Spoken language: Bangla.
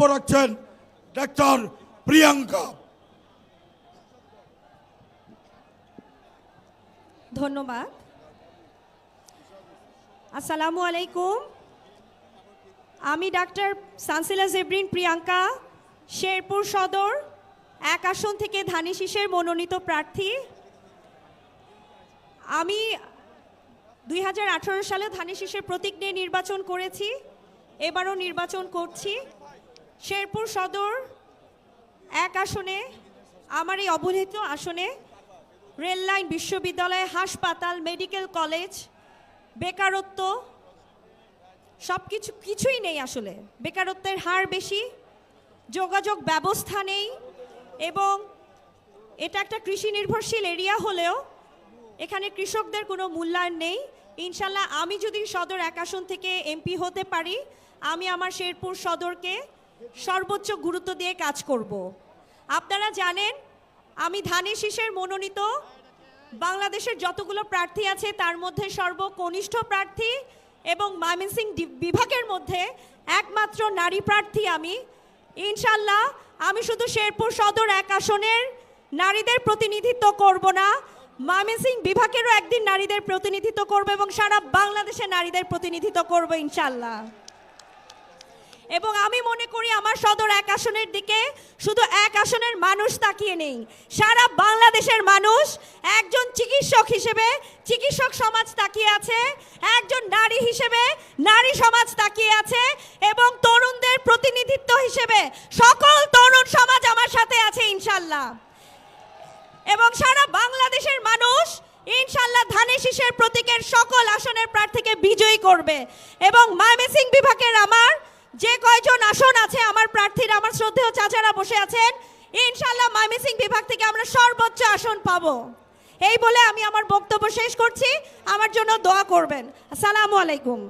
বক্তব্য রাখছেন ডাক্তার প্রিয়াঙ্কা। ধন্যবাদ। আসসালামু আলাইকুম। আমি ডাক্তার সানসিলা জেব্রিন প্রিয়াঙ্কা, শেরপুর সদর, এক আসন থেকে ধানি শীষের মনোনীত প্রার্থী। আমি দুই হাজার আঠারো সালে ধানি শীষের প্রতীক নিয়ে নির্বাচন করেছি, এবারও নির্বাচন করছি। শেরপুর সদর এক আসনে, আমার এই অবহেলিত আসনে রেল লাইন বিশ্ববিদ্যালয়, হাসপাতাল, মেডিকেল কলেজ, বেকারত্ব সব কিছু কিছুই নেই আসলে। বেকারত্বের হার বেশি, যোগাযোগ ব্যবস্থা নেই এবং এটা একটা কৃষি নির্ভরশীল এরিয়া হলেও এখানে কৃষকদের কোনো মূল্যায়ন নেই। ইনশাল্লাহ আমি যদি সদর এক আসন থেকে এমপি হতে পারি, আমি আমার শেরপুর সদরকে সর্বোচ্চ গুরুত্ব দিয়ে কাজ করব। আপনারা জানেন, আমি ধানের শীষের মনোনীত। বাংলাদেশের যতগুলো প্রার্থী আছে, তার মধ্যে সর্বকনিষ্ঠ প্রার্থী এবং ময়মনসিং বিভাগের মধ্যে একমাত্র নারী প্রার্থী আমি। ইনশাল্লাহ আমি শুধু শেরপুর সদর এক আসনের নারীদের প্রতিনিধিত্ব করব না ময়মনসিং বিভাগেরও একদিন নারীদের প্রতিনিধিত্ব করব এবং সারা বাংলাদেশে নারীদের প্রতিনিধিত্ব করব ইনশাল্লাহ এবং আমি মনে করি আমার সদর এক আসনের দিকে শুধু এক আসনের মানুষ তাকিয়ে নেই। সারা বাংলাদেশের মানুষ একজন চিকিৎসক হিসেবে, চিকিৎসক সমাজ তাকিয়ে আছে, একজন নারী হিসেবে, নারী সমাজ তাকিয়ে আছে এবং তরুণদের প্রতিনিধিত্ব হিসেবে সকল তরুণ সমাজ আমার সাথে আছে ইনশাল্লাহ এবং সারা বাংলাদেশের মানুষ ইনশাল্লাহ ধানে শীষের প্রতীকের সকল আসনের প্রার্থীকে বিজয়ী করবে। এবং ময়মনসিং বিভাগের আমার যে কয়জন আসন আছে আমার প্রার্থীরা, আমার শ্রদ্ধেয় চাচারা বসে আছেন ইনশাল্লাহ ময়মনসিং বিভাগ থেকে আমরা সর্বোচ্চ আসন পাব। এই বলে আমি আমার বক্তব্য শেষ করছি। আমার জন্য দোয়া করবেন। আসসালামু আলাইকুম।